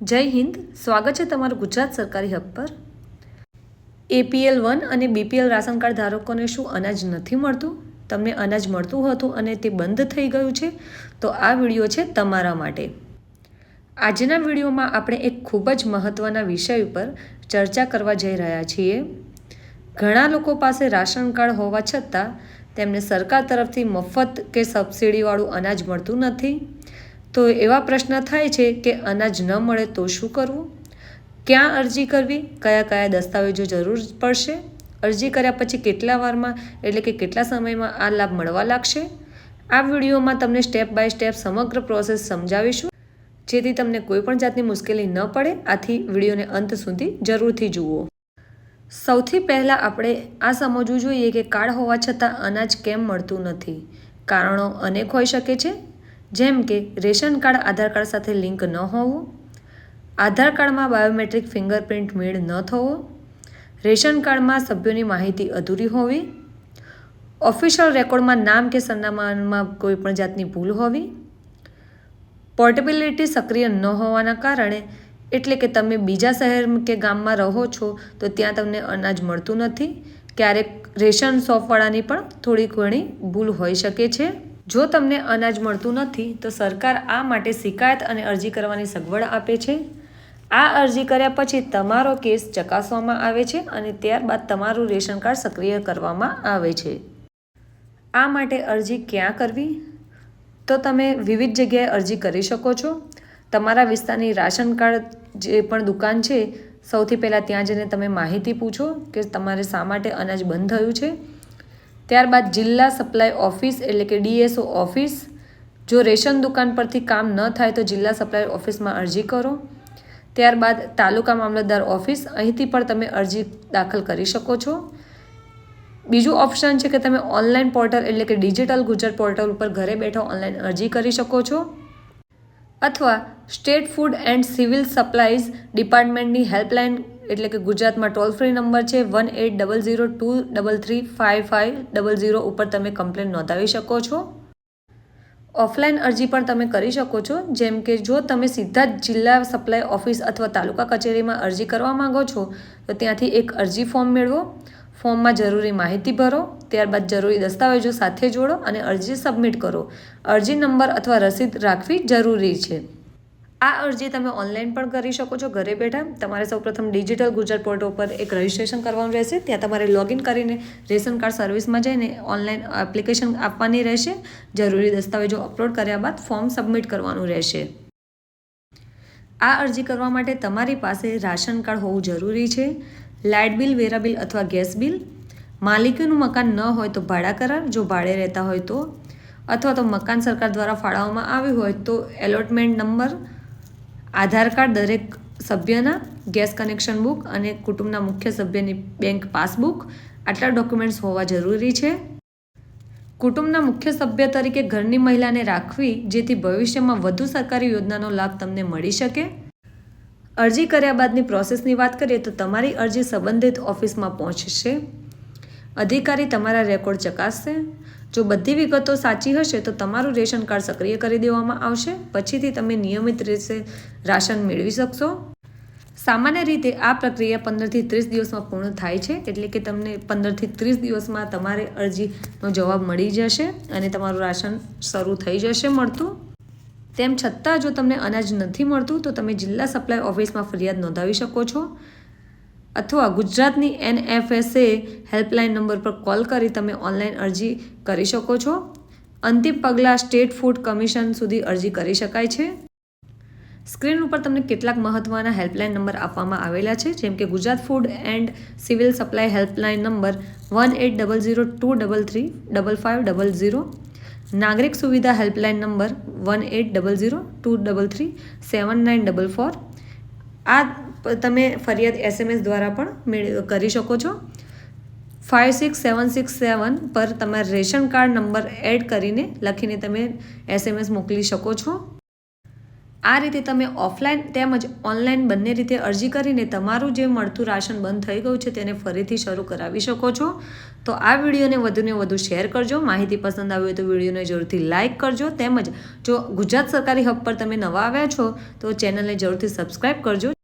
જય હિન્દ. સ્વાગત છે તમારું ગુજરાત સરકારી હબ પર. એપીએલ વન અને બીપીએલ રાશન કાર્ડ ધારકોને શું અનાજ નથી મળતું? તમને અનાજ મળતું હતું અને તે બંધ થઈ ગયું છે? તો આ વીડિયો છે તમારા માટે. આજના વિડીયોમાં આપણે એક ખૂબ જ મહત્ત્વના વિષય ઉપર ચર્ચા કરવા જઈ રહ્યા છીએ. ઘણા લોકો પાસે રાશન કાર્ડ હોવા છતાં તેમને સરકાર તરફથી મફત કે સબસિડીવાળું અનાજ મળતું નથી. તો એવા પ્રશ્ન થાય છે કે અનાજ ન મળે તો શું કરવું? ક્યાં અરજી કરવી? કયા કયા દસ્તાવેજો જરૂર પડશે? અરજી કર્યા પછી કેટલા વારમાં એટલે કે કેટલા સમયમાં આ લાભ મળવા લાગશે? આ વિડીયોમાં તમને સ્ટેપ બાય સ્ટેપ સમગ્ર પ્રોસેસ સમજાવીશું. જેથી તમને કોઈપણ જાતની મુશ્કેલી ન પડે. આથી વિડીયોને અંત સુધી જરૂરથી જુઓ. સૌથી પહેલાં આપણે આ સમજવું જોઈએ કે કાર્ડ હોવા છતાં અનાજ કેમ મળતું નથી. કારણો અનેક હોઈ શકે છે. જેમ કે રેશન કાર્ડ, આધાર કાર્ડ સાથે લિંક ન હોવું, આધાર કાર્ડમાં બાયોમેટ્રિક ફિંગરપ્રિન્ટ મેળ ન થવો, રેશન કાર્ડમાં સભ્યોની માહિતી અધૂરી હોવી, ઓફિશિયલ રેકોર્ડમાં નામ કે સરનામામાં કોઈ પણ જાતની ભૂલ હોવી, પોર્ટેબિલિટી સક્રિય ન હોવાના કારણે, એટલે કે તમે બીજા શહેર કે ગામમાં રહો છો, તો ત્યાં તમને અનાજ મળતું નથી. ક્યારેક રેશન શોપવાળાની પણ થોડી ઘણી ભૂલ હોઈ શકે છે. જો તમને અનાજ મળતું નથી, તો સરકાર આ માટે શિકાયત અને અરજી કરવાની સગવડ આપે છે. આ અરજી કર્યા પછી તમારો કેસ ચકાસવામાં આવે છે અને ત્યારબાદ તમારું રેશન કાર્ડ સક્રિય કરવામાં આવે છે. આ માટે અરજી ક્યાં કરવી? તો તમે વિવિધ જગ્યાએ અરજી કરી શકો છો. તમારા વિસ્તારની રાશન કાર્ડ જે પણ દુકાન છે, સૌથી પહેલાં ત્યાં જઈને તમે માહિતી પૂછો કે તમારે શા માટે અનાજ બંધ થયું છે. ત્યારબાદ જિલ્લા સપ્લાય ઓફિસ એટલે કે ડીએસઓ ઓફિસ. જો રેશન દુકાન પરથી કામ ન થાય તો જિલ્લા સપ્લાય ઓફિસમાં અરજી કરો. ત્યારબાદ તાલુકા મામલતદાર ઓફિસ, અહીંથી પણ તમે અરજી દાખલ કરી શકો છો. બીજું ઓપ્શન છે કે તમે ઓનલાઈન પોર્ટલ એટલે કે ડિજિટલ ગુજરાત પોર્ટલ ઉપર ઘરે બેઠા ઓનલાઈન અરજી કરી શકો છો. અથવા state food and civil supplies ડિપાર્ટમેન્ટની helpline એટલે કે ગુજરાતમાં ટોલ ફ્રી નંબર છે one eight double zero two double three five five double zero ઉપર તમે કમ્પ્લેન નોંધાવી શકો છો. ઓફલાઈન અરજી પણ તમે કરી શકો છો, જેમ કે જો તમે સીધા જિલ્લા સપ્લાય ઓફિસ અથવા તાલુકા કચેરીમાં અરજી કરવા માંગો છો, તો ત્યાંથી એક અરજી ફોર્મ મેળવો. ફોર્મમાં જરૂરી માહિતી ભરો, ત્યારબાદ જરૂરી દસ્તાવેજો સાથે જોડો અને અરજી સબમિટ કરો. અરજી નંબર અથવા રસીદ રાખવી જરૂરી છે. આ અરજી તમે ઓનલાઈન પણ કરી શકો છો ઘરે બેઠા. તમારે સૌપ્રથમ ડિજિટલ ગુજરાત પોર્ટલ પર એક રજિસ્ટ્રેશન કરવાનું રહેશે. ત્યાં તમારે લોગિન કરીને રેશન કાર્ડ સર્વિસમાં જઈને ઓનલાઈન એપ્લિકેશન આપવાની રહેશે. જરૂરી દસ્તાવેજો અપલોડ કર્યા બાદ ફોર્મ સબમિટ કરવાનું રહેશે. આ અરજી કરવા માટે તમારી પાસે રાશન કાર્ડ હોવું જરૂરી છે. લાઇટ બિલ, વેરા બિલ અથવા ગેસ બિલ. માલિકીનું મકાન ન હોય તો ભાડા કરાર. જો ભાડે રહેતા હોય તો. અથવા તો મકાન સરકાર દ્વારા ફાળવવામાં આવ્યું હોય તો એલોટમેન્ટ નંબર આધાર કાર્ડ દરેક સભ્યના ગેસ કનેક્શન બુક અને કુટુંબના મુખ્ય સભ્યની બેંક પાસબુક, આટલા ડોક્યુમેન્ટ્સ હોવા જરૂરી છે. કુટુંબના મુખ્ય સભ્ય તરીકે ઘરની મહિલાને રાખવી, જેથી ભવિષ્યમાં વધુ સરકારી યોજનાનો લાભ તમને મળી શકે. અરજી કર્યા બાદની પ્રોસેસની વાત કરીએ તો તમારી અરજી સંબંધિત ઓફિસમાં પહોંચશે. અધિકારી તમારા રેકોર્ડ ચકાસશે? જો બધી વિગતો સાચી હશે, તો તમારું રેશન કાર્ડ સક્રિય કરી દેવામાં આવશે. પછીથી તમે નિયમિત રીતે રાશન મેળવી શકશો. સામાન્ય રીતે આ પ્રક્રિયા પંદરથી ત્રીસ દિવસમાં પૂર્ણ થાય છે, એટલે કે તમને પંદરથી ત્રીસ દિવસમાં તમારે અરજીનો જવાબ મળી જશે અને તમારું રાશન શરૂ થઈ જશે મળતું. તેમ છતાં, જો તમને અનાજ નથી મળતું, તો તમે જિલ્લા સપ્લાય ઓફિસમાં ફરિયાદ નોંધાવી શકો છો. અથવા ગુજરાતની એનએફએસએ હેલ્પલાઇન નંબર પર કોલ કરી તમે ઓનલાઈન અરજી કરી શકો છો. અંતિમ પગલાં સ્ટેટ ફૂડ કમિશન સુધી અરજી કરી શકાય છે. સ્ક્રીન ઉપર તમને કેટલાક મહત્ત્વના હેલ્પલાઇન નંબર આપવામાં આવેલા છે, જેમ કે Gujarat food and civil supply helpline number one eight double zero two double three double five double zero. નાગરિક સુવિધા helpline number one eight double zero two double three seven nine double four. આ તમે ફરિયાદ SMS દ્વારા પણ કરી શકો છો. Five six seven six seven પર તમારા રેશન કાર્ડ નંબર એડ કરીને લખીને તમે એસએમએસ મોકલી શકો છો. આ રીતે તમે ઓફલાઈન તેમજ ઓનલાઈન બંને રીતે અરજી કરીને તમારું જે મળતું રાશન બંધ થઈ ગયું છે તેને ફરીથી શરૂ કરાવી શકો છો. તો આ વિડીયોને વધુને વધુ શેર કરજો. માહિતી પસંદ આવી હોય તો વિડીયોને જરૂરથી લાઇક કરજો. તેમજ જો ગુજરાત સરકારી હબ પર તમે નવા આવ્યા છો તો ચેનલને જરૂરથી સબસ્ક્રાઈબ કરજો.